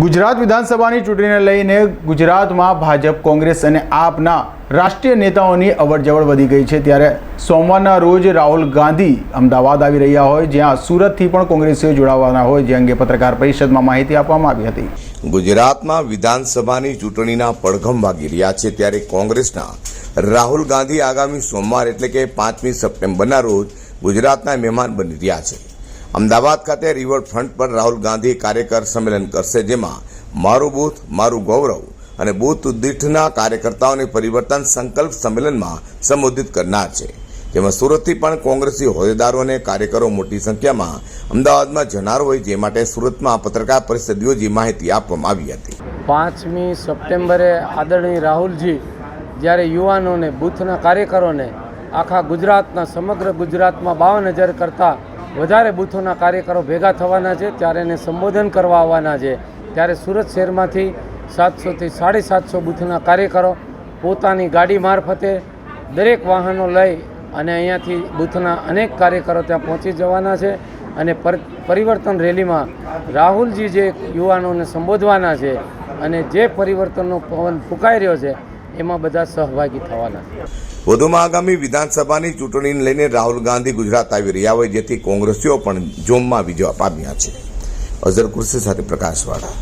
ગુજરાત વિધાનસભાની ચૂંટણીને લઈને ગુજરાતમાં ભાજપ, કોંગ્રેસ અને આપના રાષ્ટ્રીય નેતાઓની અવરજવર વધી ગઈ છે. ત્યારે સોમવારના રોજ રાહુલ ગાંધી અમદાવાદ આવી રહ્યા હોય, જ્યાં સુરતથી પણ કોંગ્રેસીઓ જોડાવાના હોય, જે અંગે પત્રકાર પરિષદમાં માહિતી આપવામાં આવી હતી. ગુજરાતમાં વિધાનસભાની ચૂંટણીના પડઘમ વાગી રહ્યા છે ત્યારે કોંગ્રેસના રાહુલ ગાંધી આગામી સોમવાર એટલે કે પાંચમી સપ્ટેમ્બરના રોજ ગુજરાતના મહેમાન બની રહ્યા છે. અમદાવાદ ખાતે રિવરફ્રન્ટ પર રાહુલ ગાંધી કાર્યકર સંમેલન કરશે, જેમાં મારું બૂથ, મારું ગૌરવ અને બૂથ દીઠના કાર્યકર્તાઓને પરિવર્તન સંકલ્પ સંમેલનમાં સંબોધિત કરનાર છે. જેમાં સુરતથી પણ કોંગ્રેસી હોદ્દેદારો અને કાર્યકરો મોટી સંખ્યામાં અમદાવાદમાં જનાર હોય, જે માટે સુરતમાં પત્રકાર પરિષદ યોજી માહિતી આપવામાં આવી હતી. પાંચમી સપ્ટેમ્બરે આદરણીય રાહુલજી, જ્યારે યુવાનોને, બૂથના કાર્યકરોને આખા ગુજરાતના, સમગ્ર ગુજરાતમાં બાવન હજાર કરતાં વધારે બૂથોના કાર્યકરો ભેગા થવાના છે, ત્યારે એને સંબોધન કરવા આવવાના છે. ત્યારે સુરત શહેરમાંથી સાતસોથી સાડી સાતસો બૂથના કાર્યકરો પોતાની ગાડી મારફતે દરેક વાહનો લઈ અને અહીંયાથી બૂથના અનેક કાર્યકરો ત્યાં પહોંચી જવાના છે અને પર- પરિવર્તન રેલીમાં રાહુલજી જે યુવાનોને સંબોધવાના છે અને જે પરિવર્તનનો પવન ફૂંકાઈ રહ્યો છે એમાં બધા સહભાગી થવાના. છે વધુમાં આગામી વિધાનસભાની ચૂંટણીને લઈને રાહુલ ગાંધી ગુજરાત આવી રહ્યા હોય, જેથી કોંગ્રેસીઓ પણ જોમમાં વિજય પામ્યા છે. અઝર કુર્સી સાથે પ્રકાશવાળા.